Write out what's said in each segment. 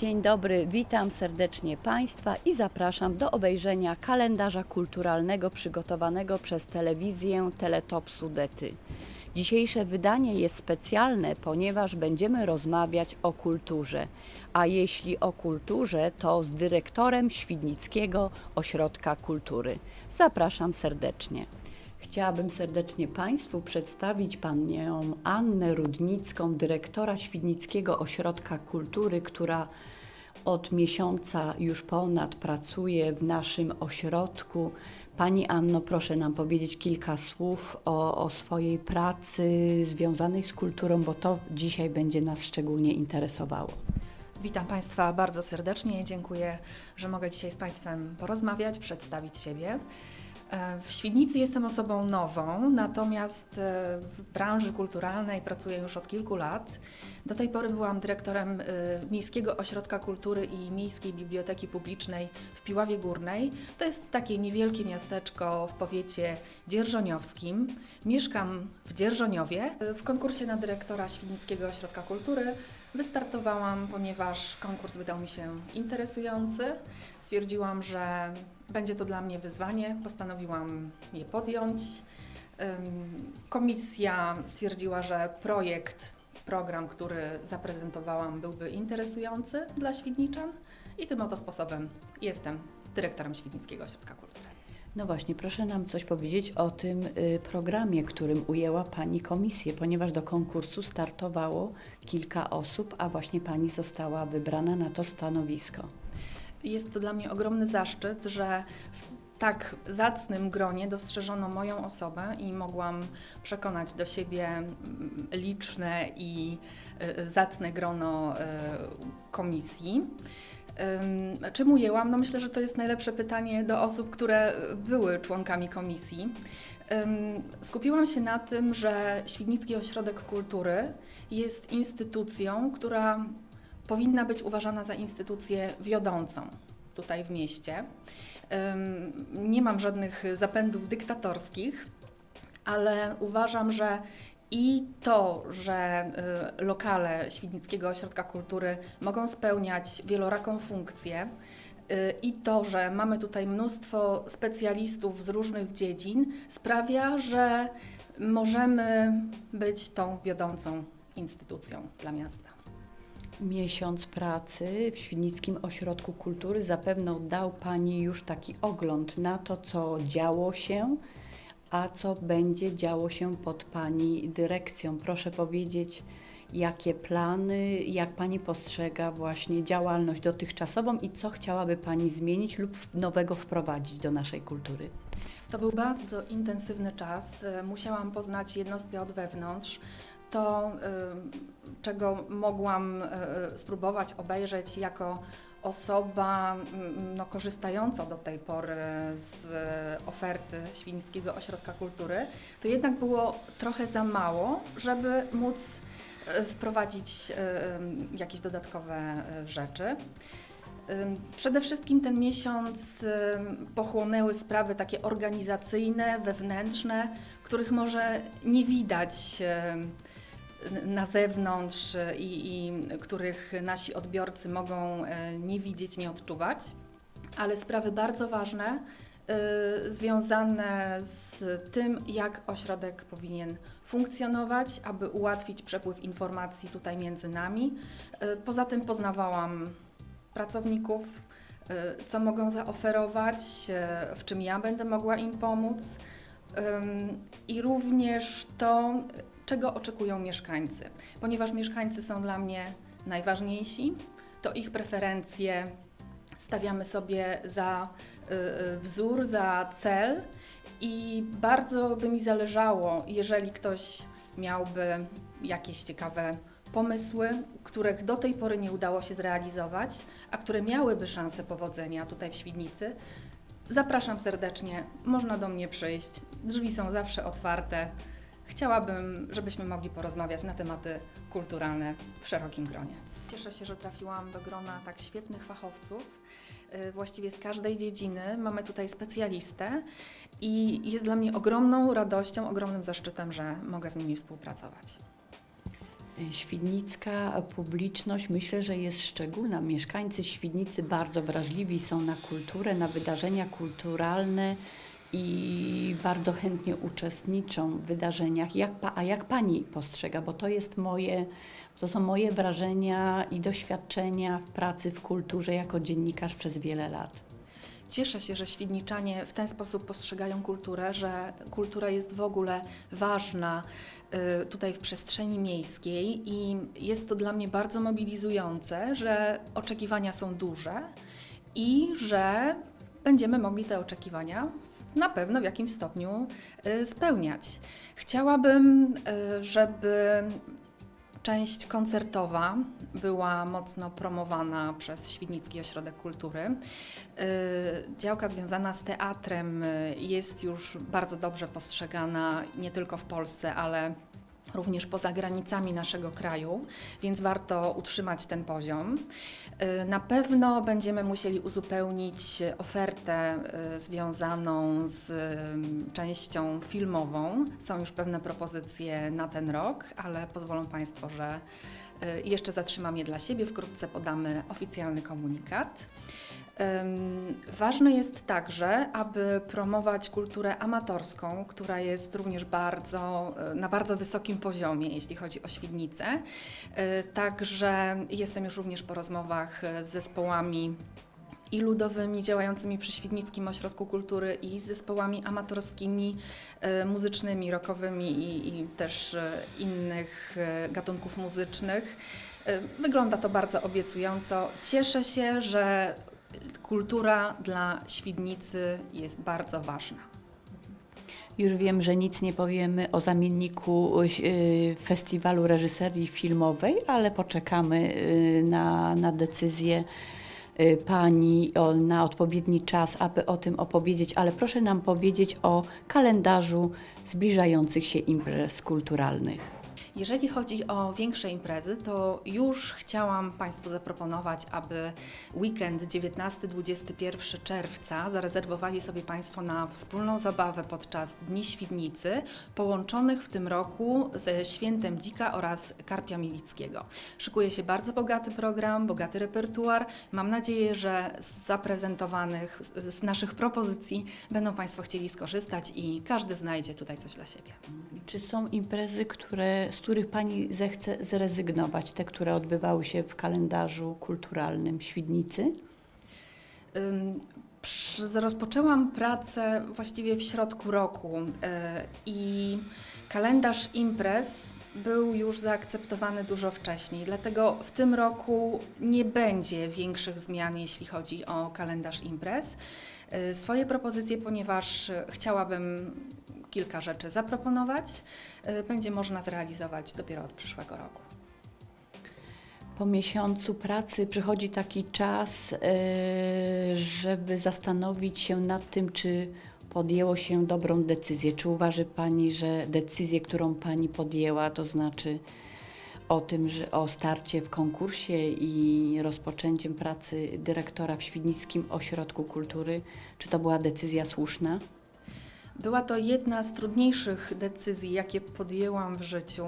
Dzień dobry, witam serdecznie Państwa i zapraszam do obejrzenia kalendarza kulturalnego przygotowanego przez telewizję Teletop Sudety. Dzisiejsze wydanie jest specjalne, ponieważ będziemy rozmawiać o kulturze. A jeśli o kulturze, to z dyrektorem Świdnickiego Ośrodka Kultury. Zapraszam serdecznie. Chciałabym serdecznie Państwu przedstawić panią Annę Rudnicką, dyrektora Świdnickiego Ośrodka Kultury, która od miesiąca już ponad pracuje w naszym ośrodku. Pani Anno, proszę nam powiedzieć kilka słów o, o swojej pracy związanej z kulturą, bo to dzisiaj będzie nas szczególnie interesowało. Witam Państwa bardzo serdecznie. Dziękuję, że mogę dzisiaj z Państwem porozmawiać, przedstawić siebie. E, W Świdnicy jestem osobą nową, natomiast e, w branży kulturalnej pracuję już od kilku lat. Do tej pory byłam dyrektorem e, Miejskiego Ośrodka Kultury i Miejskiej Biblioteki Publicznej w Piławie Górnej. To jest takie niewielkie miasteczko w powiecie dzierżoniowskim. Mieszkam w Dzierżoniowie. W konkursie na dyrektora Świdnickiego Ośrodka Kultury wystartowałam, ponieważ konkurs wydał mi się interesujący. Stwierdziłam, że będzie to dla mnie wyzwanie, postanowiłam je podjąć. Komisja stwierdziła, że projekt, program, który zaprezentowałam, byłby interesujący dla Świdniczan i tym oto sposobem jestem dyrektorem Świdnickiego Ośrodka Kultury. No właśnie, proszę nam coś powiedzieć o tym y, programie, którym ujęła Pani komisję, ponieważ do konkursu startowało kilka osób, a właśnie Pani została wybrana na to stanowisko. Jest to dla mnie ogromny zaszczyt, że w tak zacnym gronie dostrzeżono moją osobę i mogłam przekonać do siebie mm, liczne i y, zacne grono y, komisji. Ym, Czym ujęłam? No myślę, że to jest najlepsze pytanie do osób, które były członkami komisji. Skupiłam się na tym, że Świdnicki Ośrodek Kultury jest instytucją, która powinna być uważana za instytucję wiodącą tutaj w mieście. Nie mam żadnych zapędów dyktatorskich, ale uważam, że i to, że y, lokale Świdnickiego Ośrodka Kultury mogą spełniać wieloraką funkcję, y, i to, że mamy tutaj mnóstwo specjalistów z różnych dziedzin, sprawia, że możemy być tą wiodącą instytucją dla miasta. Miesiąc pracy w Świdnickim Ośrodku Kultury zapewne dał Pani już taki ogląd na to, co działo się, a co będzie działo się pod Pani dyrekcją. Proszę powiedzieć, jakie plany, jak Pani postrzega właśnie działalność dotychczasową i co chciałaby Pani zmienić lub nowego wprowadzić do naszej kultury. To był bardzo intensywny czas. E, Musiałam poznać jednostkę od wewnątrz. To, y, czego mogłam y, spróbować obejrzeć jako osoba mm, no, korzystająca do tej pory z oferty Świdnickiego Ośrodka Kultury, to jednak było trochę za mało, żeby móc y, wprowadzić y, jakieś dodatkowe y, rzeczy. Przede wszystkim ten miesiąc pochłonęły sprawy takie organizacyjne, wewnętrzne, których może nie widać na zewnątrz i, i których nasi odbiorcy mogą y, nie widzieć, nie odczuwać, ale sprawy bardzo ważne y, związane z tym, jak ośrodek powinien funkcjonować, aby ułatwić przepływ informacji tutaj między nami. Y, Poza tym poznawałam pracowników, co mogą zaoferować, w czym ja będę mogła im pomóc i również to, czego oczekują mieszkańcy, ponieważ mieszkańcy są dla mnie najważniejsi, to ich preferencje stawiamy sobie za y, y, wzór, za cel i bardzo by mi zależało, jeżeli ktoś miałby jakieś ciekawe pomysły, których do tej pory nie udało się zrealizować, a które miałyby szansę powodzenia tutaj w Świdnicy. Zapraszam serdecznie, można do mnie przyjść. Drzwi są zawsze otwarte. Chciałabym, żebyśmy mogli porozmawiać na tematy kulturalne w szerokim gronie. Cieszę się, że trafiłam do grona tak świetnych fachowców, y, właściwie z każdej dziedziny. Mamy tutaj specjalistę i jest dla mnie ogromną radością, ogromnym zaszczytem, że mogę z nimi współpracować. Świdnicka publiczność myślę, że jest szczególna. Mieszkańcy Świdnicy bardzo wrażliwi są na kulturę, na wydarzenia kulturalne i bardzo chętnie uczestniczą w wydarzeniach. Jak pa, a jak pani postrzega? Bo to jest moje, to są moje wrażenia i doświadczenia w pracy w kulturze jako dziennikarz przez wiele lat. Cieszę się, że Świdniczanie w ten sposób postrzegają kulturę, że kultura jest w ogóle ważna y, tutaj w przestrzeni miejskiej i jest to dla mnie bardzo mobilizujące, że oczekiwania są duże i że będziemy mogli te oczekiwania na pewno w jakimś stopniu y, spełniać. Chciałabym, y, żeby Część koncertowa była mocno promowana przez Świdnicki Ośrodek Kultury. Yy, Działka związana z teatrem y, jest już bardzo dobrze postrzegana nie tylko w Polsce, ale również poza granicami naszego kraju, więc warto utrzymać ten poziom. Yy, Na pewno będziemy musieli uzupełnić ofertę yy, związaną z ym, częścią filmową. Są już pewne propozycje na ten rok, ale pozwolą Państwo, że y, jeszcze zatrzymam je dla siebie. Wkrótce podamy oficjalny komunikat. Ważne jest także, aby promować kulturę amatorską, która jest również bardzo, y, na bardzo wysokim poziomie, jeśli chodzi o Świdnicę. Y, Także jestem już również po rozmowach y, z zespołami i ludowymi działającymi przy Świdnickim Ośrodku Kultury i z zespołami amatorskimi, muzycznymi, rockowymi i, i też innych gatunków muzycznych. Wygląda to bardzo obiecująco. Cieszę się, że kultura dla Świdnicy jest bardzo ważna. Już wiem, że nic nie powiemy o zamienniku y, festiwalu reżyserii filmowej, ale poczekamy y, na, na decyzję y, Pani na odpowiedni czas, aby o tym opowiedzieć, ale proszę nam powiedzieć o kalendarzu zbliżających się imprez kulturalnych. Jeżeli chodzi o większe imprezy, to już chciałam Państwu zaproponować, aby weekend 19-21 czerwca zarezerwowali sobie Państwo na wspólną zabawę podczas Dni Świdnicy, połączonych w tym roku ze Świętem Dzika oraz Karpia Milickiego. Szykuje się bardzo bogaty program, bogaty repertuar. Mam nadzieję, że z zaprezentowanych, z naszych propozycji będą Państwo chcieli skorzystać i każdy znajdzie tutaj coś dla siebie. Czy są imprezy, które, których Pani zechce zrezygnować, te, które odbywały się w kalendarzu kulturalnym Świdnicy? Rozpoczęłam pracę właściwie w środku roku y, i kalendarz imprez był już zaakceptowany dużo wcześniej, dlatego w tym roku nie będzie większych zmian, jeśli chodzi o kalendarz imprez. Y, Swoje propozycje, ponieważ y, chciałabym kilka rzeczy zaproponować, y, będzie można zrealizować dopiero od przyszłego roku. Po miesiącu pracy przychodzi taki czas, żeby zastanowić się nad tym, czy podjęło się dobrą decyzję. Czy uważa Pani, że decyzję, którą Pani podjęła, to znaczy o tym, że o starcie w konkursie i rozpoczęciem pracy dyrektora w Świdnickim Ośrodku Kultury, czy to była decyzja słuszna? Była to jedna z trudniejszych decyzji, jakie podjęłam w życiu,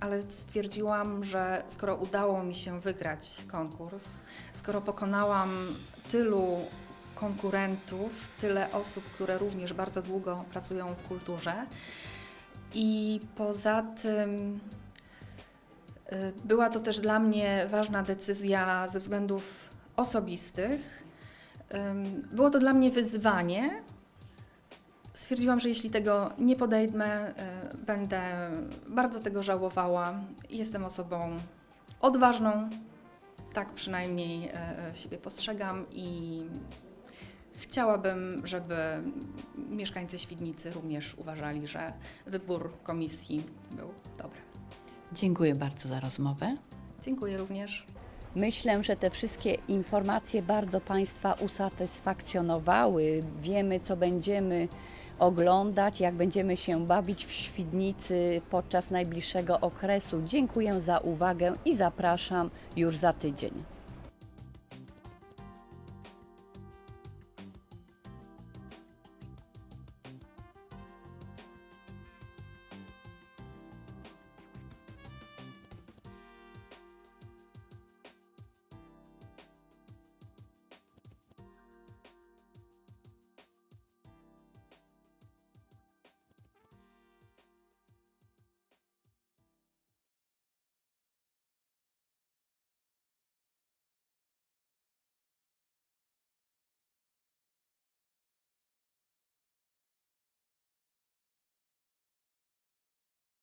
ale stwierdziłam, że skoro udało mi się wygrać konkurs, skoro pokonałam tylu konkurentów, tyle osób, które również bardzo długo pracują w kulturze i poza tym y, była to też dla mnie ważna decyzja ze względów osobistych. Było to dla mnie wyzwanie, Stwierdziłam, że jeśli tego nie podejmę, y, będę bardzo tego żałowała. Jestem osobą odważną, tak przynajmniej y, siebie postrzegam i chciałabym, żeby mieszkańcy Świdnicy również uważali, że wybór komisji był dobry. Dziękuję bardzo za rozmowę. Dziękuję również. Myślę, że te wszystkie informacje bardzo Państwa usatysfakcjonowały. Wiemy, co będziemy oglądać, jak będziemy się bawić w Świdnicy podczas najbliższego okresu. Dziękuję za uwagę i zapraszam już za tydzień.